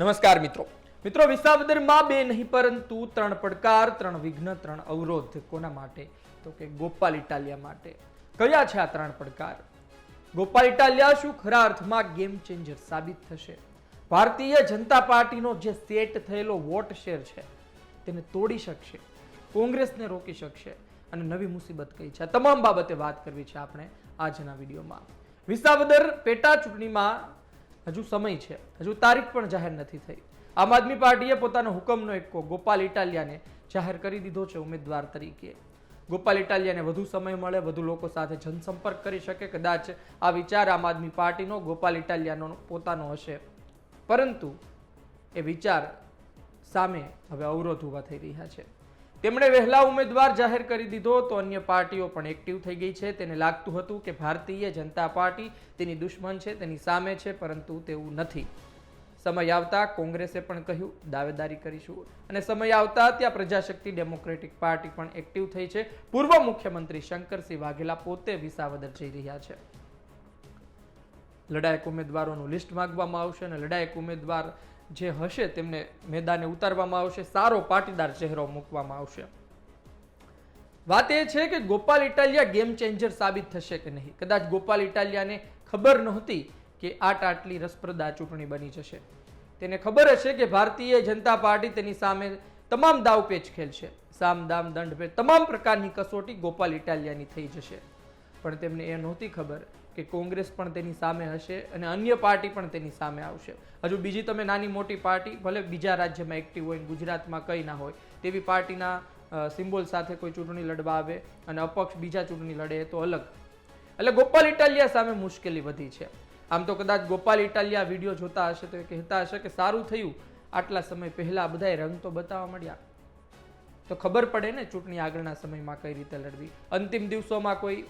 નમસ્કાર મિત્રો. મિત્રો, વિસાવદરમાં બે નહીં, પરંતુ ત્રણ પડકાર, ત્રણ વિઘ્ન, ત્રણ અવરોધ. કોના માટે? તો કે ગોપાલ ઇટાલિયા માટે. કયા છે આ ત્રણ પડકાર? ગોપાલ ઇટાલિયા શું ખરા અર્થમાં ગેમ ચેન્જર સાબિત થશે? ભારતીય જનતા પાર્ટીનો જે સેટ થયેલો વોટ શેર છે, તેને તોડી શકશે, કોંગ્રેસને રોકી શકશે અને નવી મુસીબત કઈ છે? તમામ બાબતે વાત કરવી છે આપણે આજના વિડીયોમાં. વિસાવદર પેટા ચૂંટણીમાં હજુ સમય છે. હજુ તારીખ પણ જાહેર નથી થઈ. આમ આદમી પાર્ટીએ પોતાનો હુકમનો એક્કો ગોપાલ ઇટાલિયાને જાહેર કરી દીધો છે ઉમેદવાર તરીકે. ગોપાલ ઇટાલિયાને વધુ સમય મળે, વધુ લોકો સાથે જનસંપર્ક કરી શકે, કદાચ આ વિચાર આમ આદમી પાર્ટીનો, ગોપાલ ઇટાલિયાનો પોતાનો હશે. પરંતુ એ વિચાર સામે હવે અવરોધ ઊભા થઈ રહ્યા છે. તેમણે વહેલા ઉમેદવાર જાહેર કરી દીધો તો અન્ય પાર્ટીઓ પણ એક્ટિવ થઈ ગઈ છે. તેને લાગતું હતું કે ભારતીય જનતા પાર્ટી તેની દુશ્મન છે, તેની સામે છે, પરંતુ તેવું નથી. સમય આવતા કોંગ્રેસે પણ કહ્યું, દાવેદારી કરીશું. અને સમય આવતા ત્યાં પ્રજાશક્તિ ડેમોક્રેટિક પાર્ટી પણ એક્ટિવ થઈ છે. પૂર્વ મુખ્યમંત્રી શંકરસિંહ વાઘેલા પોતે વિસાવદર જઈ રહ્યા છે. લડાયક ઉમેદવારોનું લિસ્ટ માંગવામાં આવશે અને લડાયક ઉમેદવાર જે હશે તેમને મેદાને ઉતારવામાં આવશે, સારો પાટીદાર ચહેરો મૂકવામાં આવશે. વાત એ છે કે ગોપાલ ઇટાલિયા ગેમ ચેન્જર સાબિત થશે કે નહીં? કદાચ ગોપાલ ઇટાલિયાને ખબર નહોતી કે આટ આટલી રસપ્રદ આ ચૂંટણી બની જશે. તેને ખબર હશે કે ભારતીય જનતા પાર્ટી તેની સામે તમામ દાવપેચ ખેલશે. સામ, દામ પે તમામ પ્રકારની કસોટી ગોપાલ ઇટાલિયાની થઈ જશે. પણ તેમને એ નહોતી ખબર કે કોંગ્રેસ પણ તેની સામે હશે અને અન્ય પાર્ટી પણ તેની સામે આવશે. હજુ બીજી તમે નાની મોટી પાર્ટી, ભલે બીજા રાજ્યમાં એક્ટિવ હોય ગુજરાતમાં કંઈ ના હોય, તેવી પાર્ટીના સિમ્બોલ સાથે કોઈ ચૂંટણી લડવા આવે અને અપક્ષ બીજા ચૂંટણી લડે તો અલગ. એટલે ગોપાલ ઇટાલિયા સામે મુશ્કેલી વધી છે. આમ તો કદાચ ગોપાલ ઇટાલિયા વીડિયો જોતા હશે તો એ કહેતા હશે કે સારું થયું, આટલા સમય પહેલા બધાએ રંગ તો બતાવવા મળ્યા. તો ખબર પડે ને ચૂંટણી આગળના સમયમાં કઈ રીતે લડવી. અંતિમ દિવસોમાં કોઈ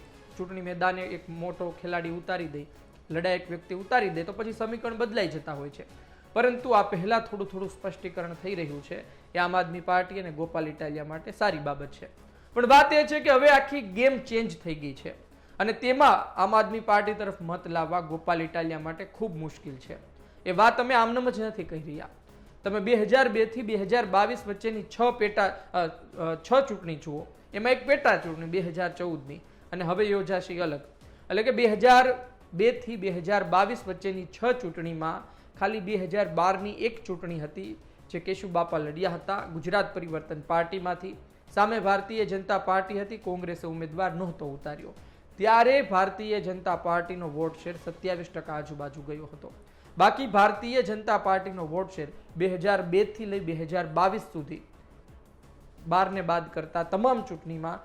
ચૂંટણી મેદાને એક મોટો ખેલાડી ઉતારી દે, લડાયક વ્યક્તિ ઉતારી દે, તો પછી સમીકરણ બદલાઈ જતા હોય છે. પરંતુ આ પહેલાં થોડું થોડું સ્પષ્ટીકરણ થઈ રહ્યું છે. એ આમ આદમી પાર્ટી અને ગોપાલ ઇટાલિયા માટે સારી બાબત છે. પણ વાત એ છે કે હવે આખી ગેમ ચેન્જ થઈ ગઈ છે. અને તેમાં આમ આદમી પાર્ટી તરફ મત લાવવા ગોપાલ ઇટાલિયા માટે ખૂબ મુશ્કેલ છે. એ વાત અમે આમનમ જ નથી કહી રહ્યા. તમે બે હજાર બેથી બે હજાર બાવીસ વચ્ચેની છ પેટા છ ચૂંટણી જુઓ. એમાં એક પેટા ચૂંટણી બે હજાર ચૌદની. અને હવે યોજાશે અલગ. એટલે કે બે હજાર બેથી બે હજાર બાવીસ વચ્ચેની છ ચૂંટણીમાં ખાલી બે હજાર બારની એક ચૂંટણી હતી જે કેશુબાપા લડ્યા હતા ગુજરાત પરિવર્તન પાર્ટીમાંથી. સામે ભારતીય જનતા પાર્ટી હતી, કોંગ્રેસે ઉમેદવાર નહોતો ઉતાર્યો. ત્યારે ભારતીય જનતા પાર્ટીનો વોટ શેર સત્યાવીસ ટકા આજુબાજુ ગયો હતો. બાકી ભારતીય જનતા પાર્ટીનો વોટ શેર બે હજાર બેથી લઈ બે હજાર બાવીસ સુધી બારને બાદ કરતા તમામ ચૂંટણીમાં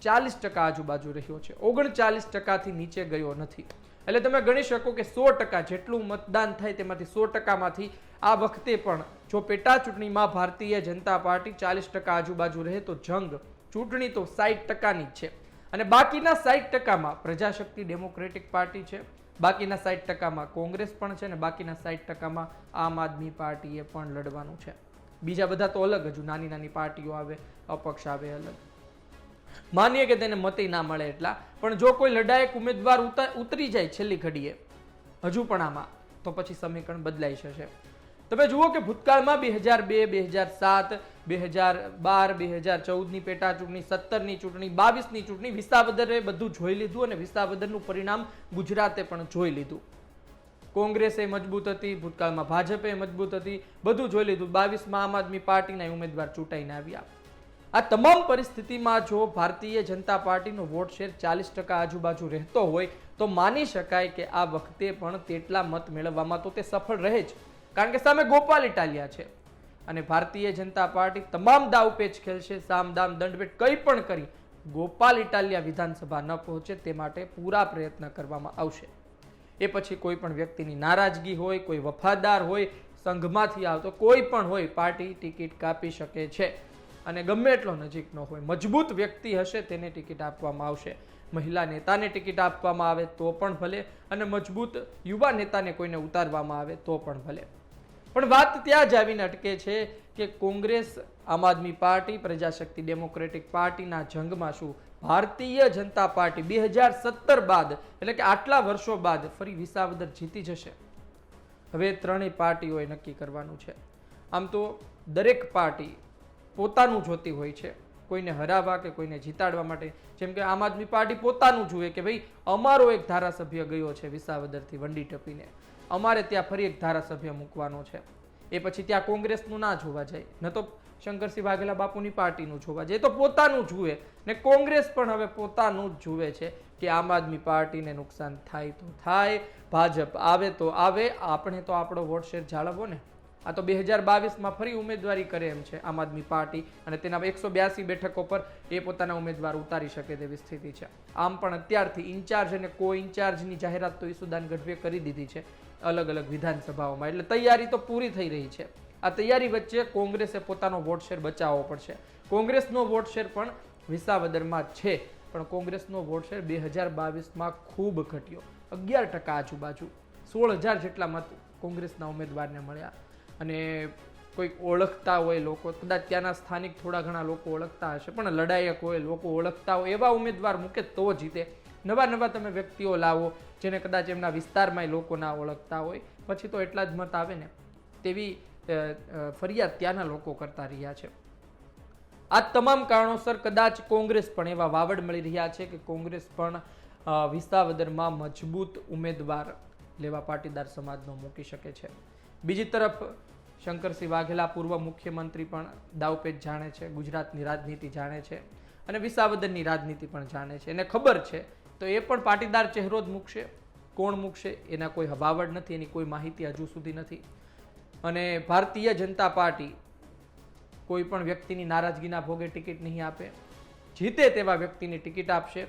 ચાલીસ ટકા આજુબાજુ રહ્યો છે. ઓગણચાલીસ ટકાથી નીચે ગયો નથી. એટલે તમે ગણી શકો કે સો ટકા જેટલું મતદાન થાય તેમાંથી સો ટકામાંથી આ વખતે પણ જો પેટા ચૂંટણીમાં ભારતીય જનતા પાર્ટી ચાલીસ ટકા આજુબાજુ રહે તો જંગ, ચૂંટણી તો સાઠ ટકાની જ છે. અને બાકીના સાઠ ટકામાં પ્રજાશક્તિ ડેમોક્રેટિક પાર્ટી છે, બાકીના સાઠ ટકામાં કોંગ્રેસ પણ છે અને બાકીના સાઠ ટકામાં આમ આદમી પાર્ટીએ પણ લડવાનું છે. બીજા બધા તો અલગ, હજુ નાની નાની પાર્ટીઓ આવે, અપક્ષ આવે, અલગ. માનીએ કે તેને મતે ના મળે એટલા. પણ જો કોઈ લડાયક ઉમેદવાર ઉતરી જાય છેલ્લી ઘડીએ, હજુ પણ આમાં, તો પછી સમીકરણ બદલાઈ જશે. તમે જુઓ કે ભૂતકાળમાં બે હજાર બે બે હજાર સાત, બે હજાર બાર, બે હજાર ચૌદની પેટા ચૂંટણી સત્તરની ચૂંટણી, બાવીસની ચૂંટણી વિસાવદરે બધું જોઈ લીધું અને વિસાવદરનું પરિણામ ગુજરાતે પણ જોઈ લીધું. કોંગ્રેસે મજબૂત હતી, ભૂતકાળમાં ભાજપે મજબૂત હતી, બધું જોઈ લીધું. બાવીસમાં આમ આદમી પાર્ટીના ઉમેદવાર ચૂંટાઈને આવ્યા. આ તમામ પરિસ્થિતિમાં જો ભારતીય જનતા પાર્ટીનો વોટ શેર ચાલીસ ટકા આજુબાજુ રહેતો હોય, તો માની શકાય કે આ વખતે પણ તેટલા મત મેળવવામાં તો તે સફળ રહે જ. કારણ કે સામે ગોપાલ ઇટાલિયા છે. અને ભારતીય જનતા પાર્ટી તમામ દાવપેચ ખેલશે સામ દામ દંડભેટ કંઈ પણ કરી, ગોપાલ ઇટાલિયા વિધાનસભા ન પહોંચે તે માટે પૂરા પ્રયત્ન કરવામાં આવશે. એ પછી કોઈ પણ વ્યક્તિની નારાજગી હોય, કોઈ વફાદાર હોય, સંઘમાંથી આવતો કોઈ પણ હોય, પાર્ટી ટિકિટ કાપી શકે છે. અને ગમે એટલો નજીકનો હોય મજબૂત વ્યક્તિ હશે, તેને ટિકિટ આપવામાં આવશે. મહિલા નેતાને ટિકિટ આપવામાં આવે તો પણ ભલે, અને મજબૂત યુવા નેતાને કોઈને ઉતારવામાં આવે તો પણ ભલે. પણ વાત ત્યાં જ આવીને અટકે છે કે કોંગ્રેસ, આમ આદમી પાર્ટી, પ્રજાશક્તિ ડેમોક્રેટિક પાર્ટીના જંગમાં શું? ભારતીય જનતા પાર્ટી બે હજાર સત્તર બાદ, એટલે કે આટલા વર્ષો બાદ ફરી વિસાવદર જીતી જશે. હવે ત્રણેય પાર્ટીઓએ નક્કી કરવાનું છે. આમ તો દરેક પાર્ટી પોતાનું જોતી હોય છે. કોઈને હરાવવા કે કોઈને જીતાડવા માટે. જેમ કે આમ આદમી પાર્ટી પોતાનું જુએ કે ભાઈ અમારો એક ધારાસભ્ય ગયો છે વિસાવદરથી વંડી ટપીને. અમારે ત્યાં ફરી એક ધારાસભ્ય મૂકવાનો છે. એ પછી ત્યાં કોંગ્રેસનું ના જોવા જાય. ન તો શંકરસિંહ વાઘેલા બાપુની પાર્ટીનું જોવા જાય. તો પોતાનું જુએ. ને કોંગ્રેસ પણ હવે પોતાનું જ જુએ છે કે આમ આદમી પાર્ટીને નુકસાન થાય તો થાય. ભાજપ આવે તો આવે. આપણે તો આપણો વોટ શેર જાળવવો ને. આ તો બે હજાર બાવીસમાં ફરી ઉમેદવારી કરે એમ છે આમ આદમી પાર્ટી. અને તેના એકસો બ્યાસી બેઠકો પર એ પોતાના ઉમેદવાર ઉતારી શકે તેવી સ્થિતિ છે. આમ પણ અત્યારથી ઇન્ચાર્જ અને કો ઇન્ચાર્જની જાહેરાત તો ઈસુદાન ગઢવીએ કરી દીધી છે અલગ અલગ વિધાનસભાઓમાં. એટલે તૈયારી તો પૂરી થઈ રહી છે. આ તૈયારી વચ્ચે કોંગ્રેસે પોતાનો વોટ શેર બચાવવો પડશે. કોંગ્રેસનો વોટ શેર પણ વિસાવદરમાં છે. પણ કોંગ્રેસનો વોટ શેર બે હજાર બાવીસમાં ખૂબ ઘટ્યો. અગિયાર ટકા આજુબાજુ. સોળ હજાર જેટલા મત કોંગ્રેસના ઉમેદવારને મળ્યા. અને કોઈક ઓળખતા હોય લોકો, કદાચ ત્યાંના સ્થાનિક થોડા ઘણા લોકો ઓળખતા હશે, પણ લડાયક હોય, લોકો ઓળખતા હોય, એવા ઉમેદવાર મૂકે તો જીતે. નવા નવા તમે વ્યક્તિઓ લાવો, જેને કદાચ એમના વિસ્તારમાં લોકો ના ઓળખતા હોય, પછી તો એટલા જ મત આવે ને, તેવી ફરિયાદ ત્યાંના લોકો કરતા રહ્યા છે. આ તમામ કારણોસર કદાચ કોંગ્રેસ પણ એવા વાવડ મળી રહ્યા છે કે કોંગ્રેસ પણ વિસાવદરમાં મજબૂત ઉમેદવાર લેવા પાટીદાર સમાજનો મૂકી શકે છે. બીજી તરફ શંકરસિંહ વાઘેલા પૂર્વ મુખ્યમંત્રી પણ દાવપેચ જાણે છે, ગુજરાતની રાજનીતિ જાણે છે અને વિસાવદનની રાજનીતિ પણ જાણે છે. એને ખબર છે, તો એ પણ પાટીદાર ચહેરો જ મૂકશે. કોણ મૂકશે, એના કોઈ હવાવડ નથી, એની કોઈ માહિતી હજુ સુધી નથી. અને ભારતીય જનતા પાર્ટી કોઈ પણ વ્યક્તિની નારાજગીના ભોગે ટિકિટ નહીં આપે. જીતે તેવા વ્યક્તિની ટિકિટ આપશે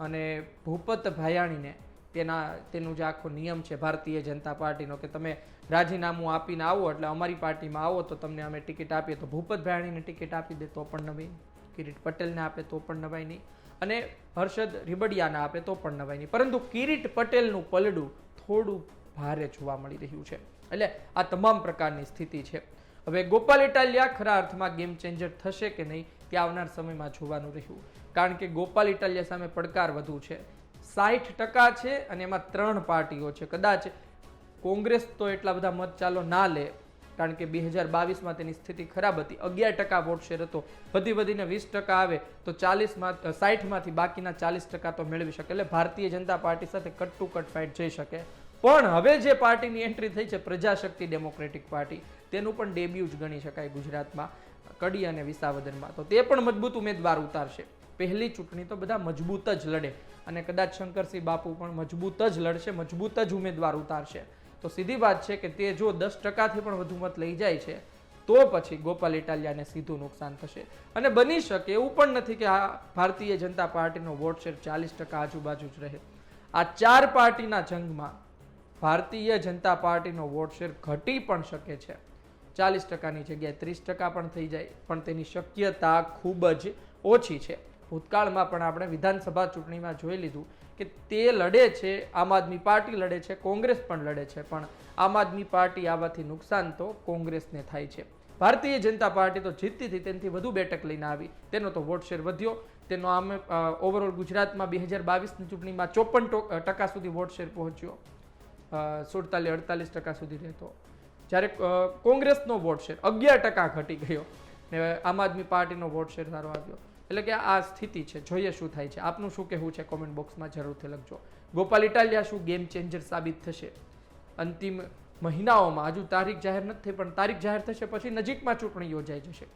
અને ભૂપત ભાયાણીને તેના, તેનું જે આખો નિયમ છે ભારતીય જનતા પાર્ટીનો કે તમે રાજીનામું આપીને આવો એટલે અમારી પાર્ટીમાં આવો તો તમને અમે ટિકિટ આપીએ. તો ભૂપત ભાયાણીને ટિકિટ આપી દે તો પણ નવાઈ. કિરીટ પટેલને આપે તો પણ નવાઈ નહીં. અને હર્ષદ રીબડિયાને આપે તો પણ નવાઈ નહીં. પરંતુ કિરીટ પટેલનું પલડું થોડું ભારે જોવા મળી રહ્યું છે. એટલે આ તમામ પ્રકારની સ્થિતિ છે. હવે ગોપાલ ઇટાલિયા ખરા અર્થમાં ગેમ ચેન્જર થશે કે નહીં તે આવનાર સમયમાં જોવાનું રહ્યું. કારણ કે ગોપાલ ઇટાલિયા સામે પડકાર વધુ છે. સાઠ ટકા છે અને એમાં ત્રણ પાર્ટીઓ છે. કદાચ કોંગ્રેસ તો એટલા બધા મત ચાલો ના લે, કારણ કે બે હજાર બાવીસમાં તેની સ્થિતિ ખરાબ હતી. અગિયાર ટકા વોટ શેર હતો. વધી વધીને વીસ ટકા આવે તો ચાલીસમાં સાઠમાંથી બાકીના ચાલીસ ટકા તો મેળવી શકે. એટલે ભારતીય જનતા પાર્ટી સાથે કટ કટ ફાઇટ જઈ શકે. પણ હવે જે પાર્ટીની એન્ટ્રી થઈ છે, પ્રજાશક્તિ ડેમોક્રેટિક પાર્ટી, તેનું પણ ડેબ્યુ જ ગણી શકાય ગુજરાતમાં, કડી અને વિસાવદરમાં તો તે પણ મજબૂત ઉમેદવાર ઉતારશે. પહેલી ચૂંટણી તો બધા મજબૂત જ લડે અને કદાચ શંકરસિંહ બાપુ પણ મજબૂત જ લડશે, મજબૂત જ ઉમેદવાર ઉતારશે. તો સીધી વાત છે કે તે જો દસ ટકાથી પણ વધુ મત લઈ જાય છે, તો પછી ગોપાલ ઇટાલિયાને સીધું નુકસાન થશે. અને બની શકે એવું પણ નથી કે આ ભારતીય જનતા પાર્ટીનો વોટ શેર ચાલીસ ટકા આજુબાજુ જ રહે. આ ચાર પાર્ટીના જંગમાં ભારતીય જનતા પાર્ટીનો વોટ શેર ઘટી પણ શકે છે. ચાલીસ ટકાની જગ્યાએ ત્રીસ ટકા પણ થઈ જાય, પણ તેની શક્યતા ખૂબ જ ઓછી છે. ભૂતકાળમાં પણ આપણે વિધાનસભા ચૂંટણીમાં જોઈ લીધું કે તે લડે છે, આમ આદમી પાર્ટી લડે છે, કોંગ્રેસ પણ લડે છે, પણ આમ આદમી પાર્ટી આવવાથી નુકસાન તો કોંગ્રેસને થાય છે. ભારતીય જનતા પાર્ટી તો જીતતી હતી તેનાથી વધુ બેઠક લઈને આવી. તેનો તો વોટ શેર વધ્યો. તેનો આમ ઓવરઓલ ગુજરાતમાં બે હજાર બાવીસની ચૂંટણીમાં ચોપન ટકા સુધી વોટ શેર પહોંચ્યો. સુડતાલીસ અડતાલીસ ટકા સુધી રહેતો. જ્યારે કોંગ્રેસનો વોટ શેર અગિયાર ટકા ઘટી ગયો ને આમ આદમી પાર્ટીનો વોટ શેર સારો આવ્યો. એટલે કે આ સ્થિતિ છે. જોઈએ શું થાય છે. આપનું શું કહેવું છે કોમેન્ટ બોક્સમાં જરૂરથી લખજો. ગોપાલ ઇટાલિયા શું ગેમ ચેન્જર સાબિત થશે? અંતિમ મહિનાઓમાં. હજુ તારીખ જાહેર નથી થઈ, પણ તારીખ જાહેર થશે પછી નજીકમાં ચૂંટણી યોજાઈ જશે.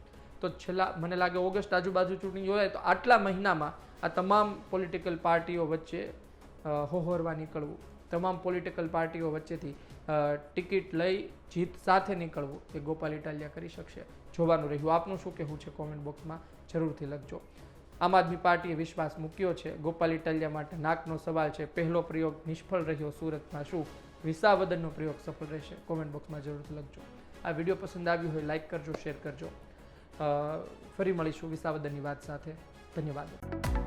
તો છેલ્લા, મને લાગે ઓગસ્ટ આજુબાજુ ચૂંટણી યોજાય, તો આટલા મહિનામાં આ તમામ પોલિટિકલ પાર્ટીઓ વચ્ચે હોહોરવા નીકળવું, તમામ પોલિટિકલ પાર્ટીઓ વચ્ચેથી ટિકિટ લઈ જીત સાથે નીકળવું એ ગોપાલ ઇટાલિયા કરી શકશે. જોવાનું રહ્યું. આપનું શું કહેવું છે કોમેન્ટ બોક્સમાં જરૂરથી લખજો. આમ આદમી પાર્ટીએ વિશ્વાસ મૂક્યો છે. ગોપાલ ઇટાલિયા માટે નાકનો સવાલ છે. પહેલો પ્રયોગ નિષ્ફળ રહ્યો. સુરતમાં શું? વિસાવદનનો પ્રયોગ સફળ રહેશે. કોમેન્ટ બોક્સમાં જરૂરથી લખજો. આ વીડિયો પસંદ આવ્યું હોય લાઇક કરજો, શેર કરજો. ફરી મળીશું વિસાવદનની વાત સાથે. ધન્યવાદ.